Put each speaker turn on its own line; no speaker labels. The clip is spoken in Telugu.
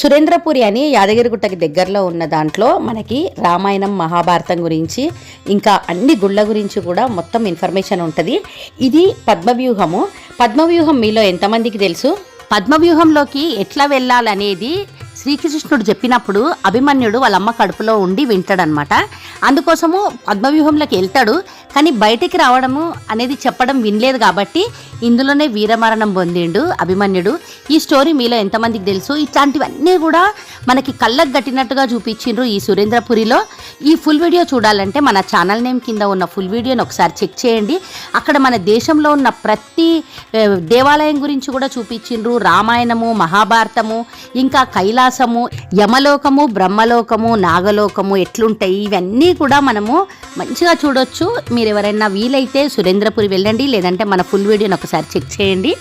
సురేంద్రపురి అని యాదగిరిగుట్టకి దగ్గరలో ఉన్న దాంట్లో మనకి రామాయణం మహాభారతం గురించి ఇంకా అన్ని గుళ్ళ గురించి కూడా మొత్తం ఇన్ఫర్మేషన్ ఉంటుంది. ఇది పద్మవ్యూహము. పద్మవ్యూహం మీలో ఎంతమందికి తెలుసు? పద్మవ్యూహంలోకి ఎట్లా వెళ్ళాలనేది శ్రీకృష్ణుడు చెప్పినప్పుడు అభిమన్యుడు వాళ్ళ అమ్మ కడుపులో ఉండి వింటాడనమాట. అందుకోసము పద్మవ్యూహంలోకి వెళ్తాడు. కానీ బయటికి రావడము అనేది చెప్పడం వినలేదు కాబట్టి ఇందులోనే వీరమరణం పొందిండు అభిమన్యుడు. ఈ స్టోరీ మీలో ఎంతమందికి తెలుసు? ఇట్లాంటివన్నీ కూడా మనకి కళ్ళకు గట్టినట్టుగా చూపించిండ్రు ఈ సురేంద్రపురిలో. ఈ ఫుల్ వీడియో చూడాలంటే మన ఛానల్ నేమ్ కింద ఉన్న ఫుల్ వీడియోని ఒకసారి చెక్ చేయండి. అక్కడ మన దేశంలో ఉన్న ప్రతి దేవాలయం గురించి కూడా చూపించిండ్రు. రామాయణము మహాభారతము ఇంకా కైలాసము యమలోకము బ్రహ్మలోకము నాగలోకము ఎట్లుంటాయి? ఇవన్నీ కూడా మనము మంచిగా చూడొచ్చు. మీరు ఎవరైనా వీలైతే సురేంద్రపురి వెళ్ళండి లేదంటే మన ఫుల్ వీడియోని ఒకసారి చెక్ చేయండి.